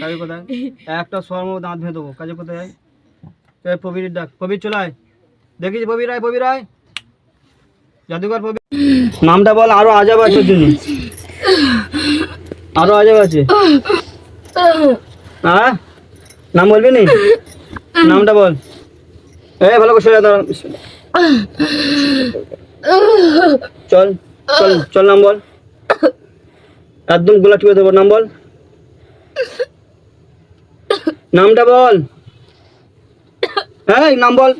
কাজে কোথায়? একটা শর্ম দাঁত ভেঙে দেবো। কাজে কোথায় এই প্রবীর ডাক। প্রবীর চলায় দেখিস প্রবীর রায় প্রবীর রায় জাদুঘর প্রবীর। নামটা বল, আরও আজাব আছে জন্য। আরও আজাব আছে। হ্যাঁ নাম বলবি নি? নামটা বল। এই ভালো করে সোজা দাঁড়া চল চল চল, নাম বল। একদম গোলা টিপে দেবো, নাম বল। নামটা বল। হ্যাঁ নাম বল।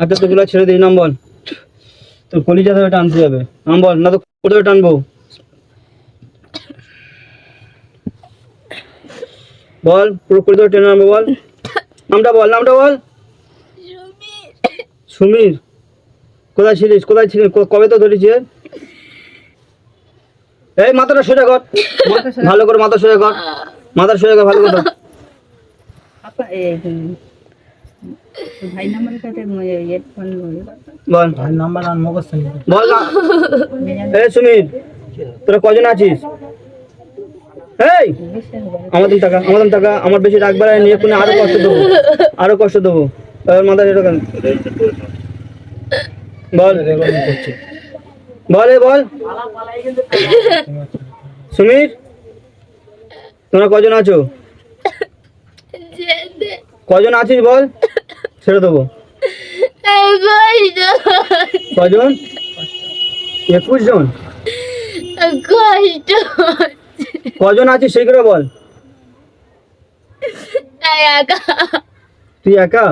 আচ্ছা তো গুলা ছেড়ে দিই নাম বল। তোর কলিজা ধরে টানতে যাবে। নাম বল না তো কোথায় টানবো। বল পুরো করে ধরে টেনে নামবো বল। নামটা বল নামটা বল। সুমির। কোথায় ছিলিস? কোথায় ছিলিস কবে তো ধরেছে? এই মাথাটা সোজা কর ভালো করে মাথা সোজা কর মাথা সোজা কর ভালো করে। ভাই কাছে হেডফোন বল। নাম্বার আর বল না। এই সুমির তোরা কজন আছিস? এই! আমাদের টাকা আমাদের টাকা আমার বেশি রাগ বাড়ায় নিয়ে কোনো আরও কষ্ট দেবো। আরও কষ্ট দেবো। এবার মাথা এটা কেন? বল। বল বল। সুমির, তোমরা কজন আছো? কজন আছিস বল? ছেড়ে দেবো। কজন? একুশ জন। কজন আছিস সেই করে বল। তুই একা।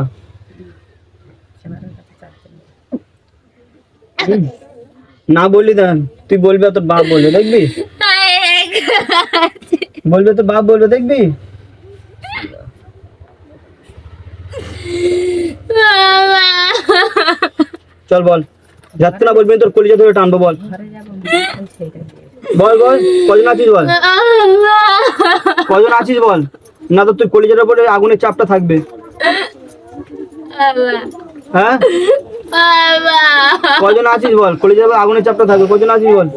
না বললি দেন তুই বলবি তোর বাপ বলবে, দেখবি? বলবে তোর বাপ বলবে, দেখবি? চল বল যাচ্ছে না বলবি, তোর কলিজা ধরে টানবো, বল। বল বল, কজন আছিস, বল? কজন আছিস, বল? না তো তুই কলিজার উপরে আগুনের চাপটা থাকবে। হ্যাঁ? কজন আছিস বল? কলিজার যাবে আগুনের চাপটা থাকবে কজন আছিস বল?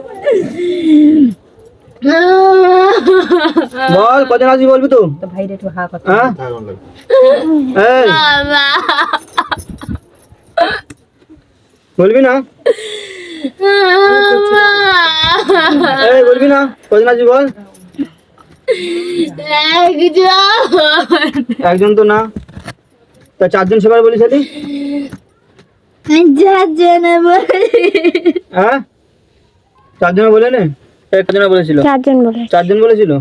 বল কজন আছিস বলবি তো তো ভাইরে একটু হা কথা হ্যাঁ? বলবি না? এই বলবি না? কজন আছিস বল? একজন। তো না। তা চারজন সেবার বলিস হ্যাঁ? চারজন বলে নে। এই বলেছিল। চারজন বলে। চারজন বলেছিল।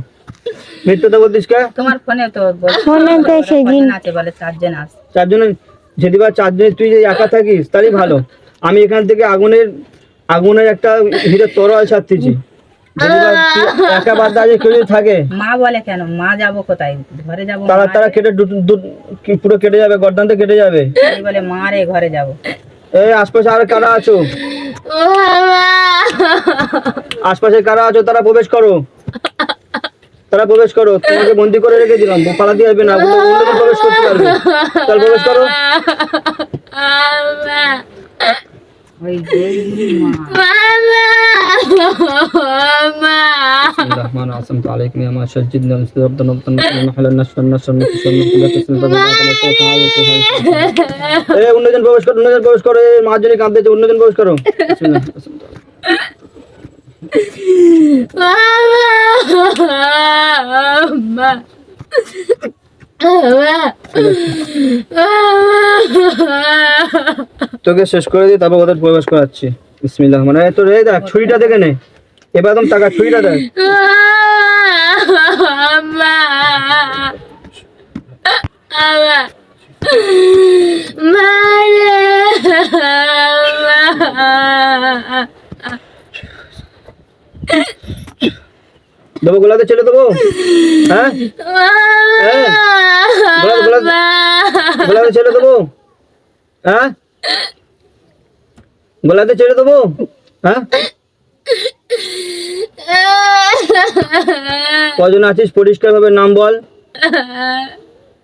মিথ্যাটা বলতিস কে? তোমার ফোনে তো ফোনে তো সেদিন আছে বলে চারজন আছে চারজন যদি বা চারজন তুই যদি একা থাকিস তাহলে ভালো। আমি এখান থেকে আগুনের আগুনের একটা ভিতরে তরল ছাড়তেছি। একা বাদ আছে কেউ থাকে মা বলে কেন? মা যাব কোথায়? ঘরে যাব তারা তারা কেটে পুরো কেটে যাবে গর্দানতে কেটে যাবে। এই বলে মা রে ঘরে যাব। এই আশপাশে আর কারা আছো? আশপাশে কারা আছো? তারা প্রবেশ করো। তারা প্রবেশ করো। তোমাকে বন্দি করে রেখে দিলাম। পালা দিয়ে আসবে না। প্রবেশ করতে পারবে। চল প্রবেশ করো। الرحمن عصمت عليكم يا ما شجدنا ربنا ربنا محل النشر النشر النشر এই অন্যজন প্রবেশ করো অন্যজন প্রবেশ করো এই মাঝজনে কাঁদতেছে অন্যজন প্রবেশ করো বিসমিল্লাহ। তোকে শেষ করে দিই তারপর ওদের প্রবেশ করাচ্ছি। বিসমিল্লাহ মানে তোর এই দেখ, ছুরিটা দেখে নে। এবার একদম টাকা ছুরিটা দেখ। দেবো গোলাতে ছেড়ে দেবো? হ্যাঁ? হ্যাঁ? গোলাতে ছেড়ে দেবো? হ্যাঁ? গোলাতে ছেড়ে দেবো? হ্যাঁ? কজন আছিস? পরিষ্কার ভাবে নাম বল।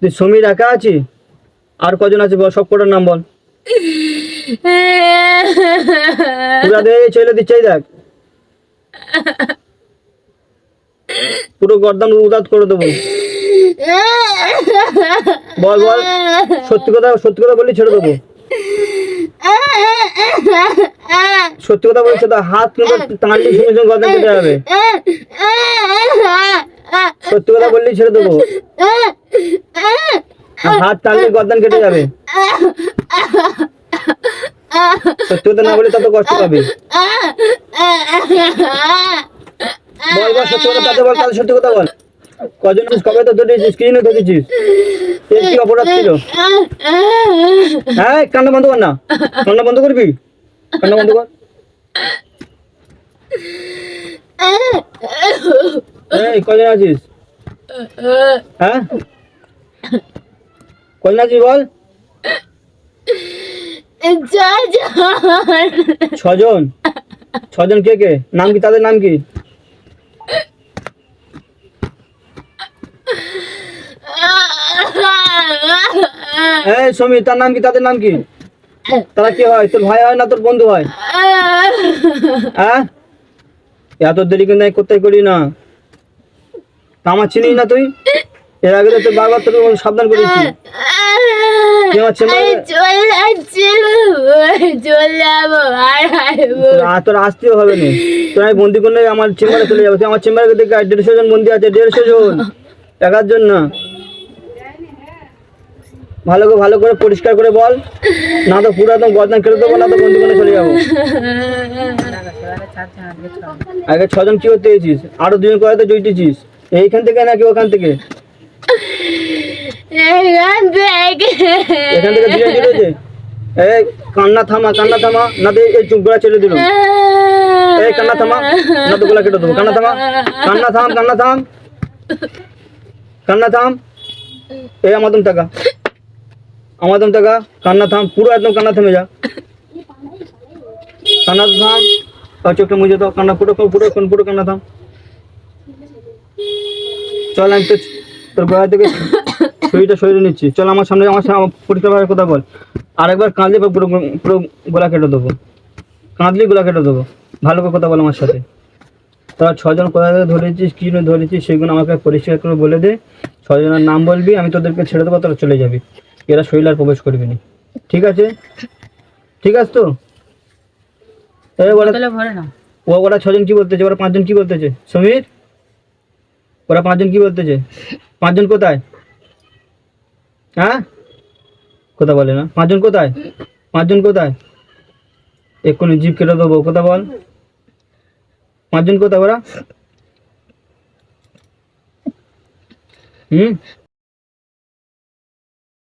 তুই সমীর একা আছিস? আর কজন আছে বল? সব কটার নাম বল। ছেলে দিচ্ছে দেখ। পুরো গর্দান উদাত করে দেবো। বল বল। সত্যি কথা সত্যি কথা বললি, ছেড়ে দেবো। সত্যি কথা বলছে তো হাত কিন্তু টানলি সঙ্গে সঙ্গে গর্দান কেটে যাবে সত্যি কথা বললি ছেড়ে দেবো। হাত টানলে গর্দান কেটে যাবে। সত্যি কথা না বলে তত কষ্ট পাবি। বল বল সত্যি কথা তাতে বল তাহলে সত্যি কথা বল। কজন কবে তো ধরেছিস স্ক্রিনে ধরেছিস। এর কি অপরাধ ছিল? হ্যাঁ কান্না বন্ধ কর না। কান্না বন্ধ করবি? কান্না বন্ধ কর। এই কজন আছিস? হ্যাঁ? কজন আছিস বল? ছজন? ছজন কে কে? নাম কি? তাদের নাম কি? এই সমীর তার নাম কি? তাদের নাম কি? তারা কি হয়? তোর ভাই হয় না তোর বন্ধু হয়? হ্যাঁ? এত দেরি কিন্তু আমি কোথায় করি না? আমার চিনিস না তুই? এর আগে তো তোর বারবার তোর সাবধান করেছি। তোর আসতেও হবে না। তোর আমি বন্দি করলে আমার চেম্বারে চলে যাব। আমার চেম্বারে দেখে দেড়শো জন বন্দি আছে দেড়শো জন। একার জন্য। ভালো করে ভালো করে পরিষ্কার করে বল। না তো পুরো একদম গর্দান কেটে দেবো না তো বন্দি করে চলে যাব। আগে ছজন কি করতে গেছিস আরও দুজন করে তো জুইতেছিস এইখান থেকে নাকি ওখান থেকে? এখান থেকে দুজন জুড়েছে এই কান্না থামা কান্না থামা। না তো এই চুপ গোলা ছেড়ে দিল। এই কান্না থামা। না তো গোলা কেটে দেবো। কান্না থামা। কান্না থাম কান্না থাম। কান্না থাম। এই আমাদম টাকা। আমাদম টাকা কান্না থাম পুরো একদম কান্না থেমে যা। কান্না থাম আর চোখটা মুজে দাও, কান্না পুরো পুরো পুরো কান্না থাম চল আমি তো তোর গলা থেকে শরীরটা সরিয়ে নিচ্ছি। চল আমার সামনে আমার সামনে পরিষ্কারভাবে কথা বল। আরেকবার কাঁদলে পর পুরো পুরো গোলা কেটে দেবো। কাঁদলি গোলা কেটে দেবো। ভালো করে কথা বল আমার সাথে। তোরা ছজন কোথা থেকে ধরেছিস কী জন্য ধরেছিস সেগুলো আমাকে পরিষ্কার করে বলে দে। ছজনের নাম বলবি আমি তোদেরকে ছেড়ে দেবো তোরা চলে যাবি। এরা শরীর আর প্রবেশ করবি না। ঠিক আছে? ঠিক আছে তো? ও ওরা ছজন কি বলতেছে? ওরা পাঁচজন কি বলতেছে? সমীর? ওরা পাঁচজন কি বলতেছে? পাঁচজন কোথায়? হ্যাঁ? কথা বলে না। পাঁচজন কোথায়? পাঁচজন কোথায়? এক্ষুনি জিপ কেটে দেবো কথা বল। পাঁচজন কোথায় ওরা? হুম?